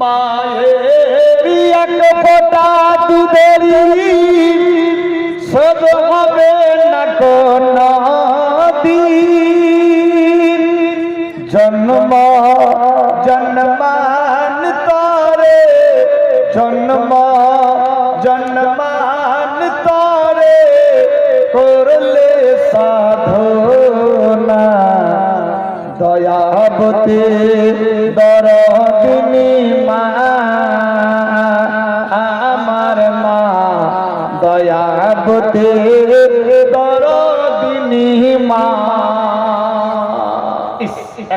মায়ের এক ফোঁটা দুধেরি। শোধ হবে না কোন দিন জন্ম দয়াবতী দরদিনী মা, আমার মা দয়াবতী দরদিনী মা।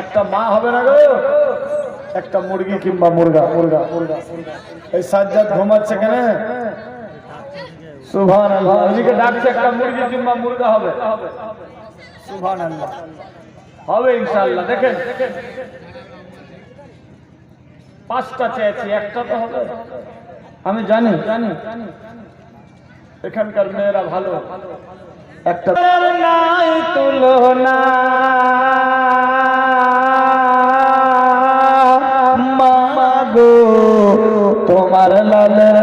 একটা মা হবে না গো। একটা মুরগি কিংবা মুরগা মুরগা মুরগা। এই সাজ্জাদ ঘুমাচ্ছে কেন? সুভান আল্লাহ ডাকছে, একটা মুরগি কিংবা মুরগা হবে। সুভান আল্লাহ হবে ইনশাল্লাহ দেখেন। পাঁচটা চেয়েছি, একটা তো হবে। আমি জানি জানি। এখানকার মেয়েরা ভালো। একটা নাই তুলনা। তোমার লালের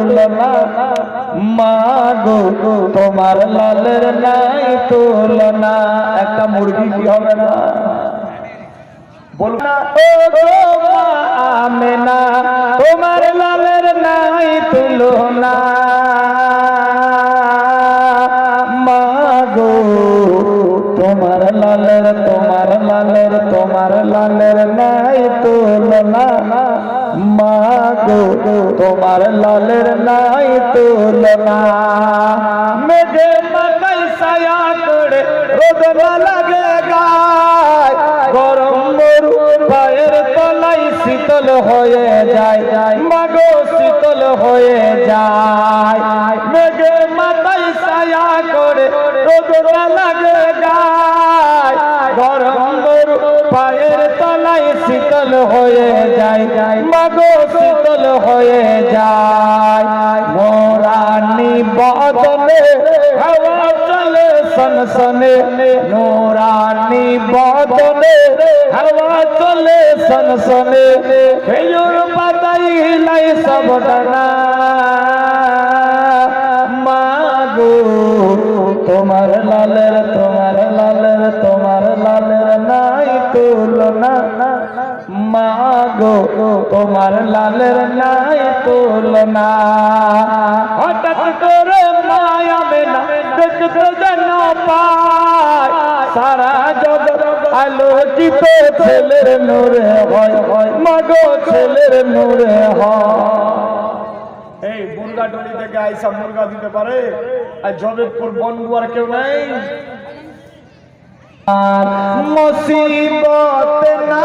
তুলনা মাগো তোমার লালের নাই তুলনা, একটা মুরগি কি হবে না? বলব না তোমার লালের নাই তুলনা তোমার লালের নাই তুলনা। মেঘে মাকাই সায়া করে রোদ না লাগে গায়। গরম মরু পায়ের তলাই শীতল হয়ে যায়। মাগো শীতল হয়ে যায়। মেঘে মাথায় ছায়া করে লাগে গায়। শীতল হয়ে যায়, মাগো শীতল হয়ে যায়। মোরানি বদলে, হাওয়া চলে, সনসনে। নোরানি বদলে, হাওয়া চলে, সনসনে। খেজুর পাতাই হিলাই সব ডানা। মাগো, তোমার মাগো তোমার লালের নাই তুলনা। হঠাৎ করে মায়া মেনা দেখতে যেন পায়। সারা জগৎ আলোচিত ছেলের নূরে হয় মাগো ছেলের নূরে হয়। এই মুরগা ডলি থেকে আইসা মুরগা দিতে পারে? আর জবেদপুর বনগুয়ার কেউ নাই? মুসিবত না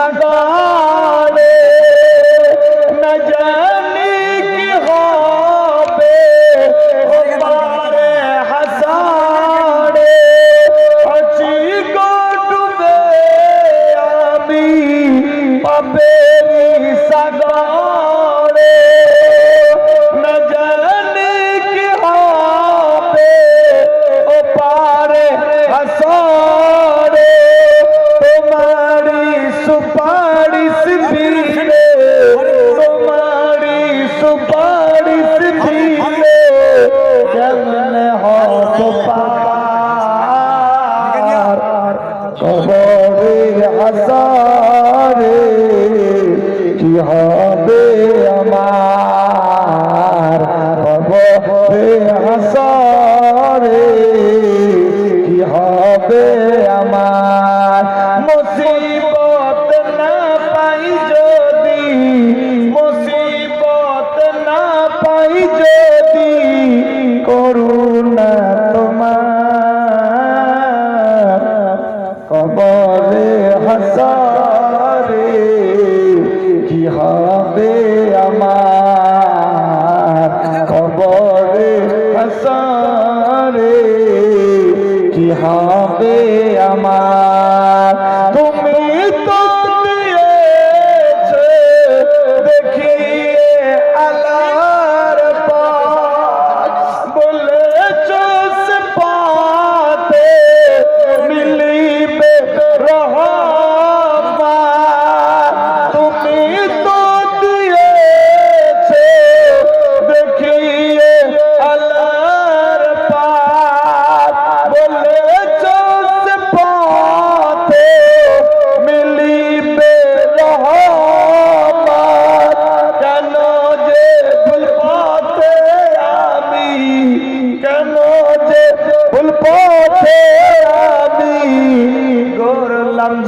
টাকা হবে আমার হবে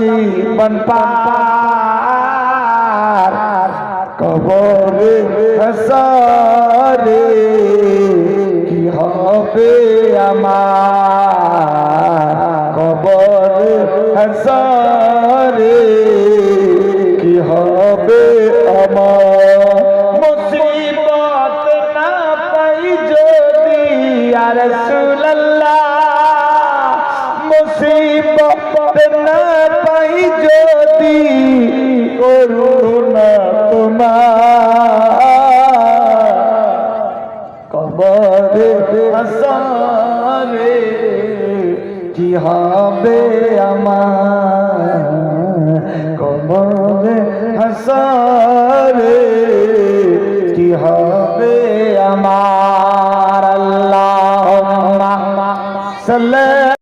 জীবন পার। কবরে হসরে কি হবে আমার? কবরে হসরে হবে আমার কমলে হাসারে কি হবে আমার?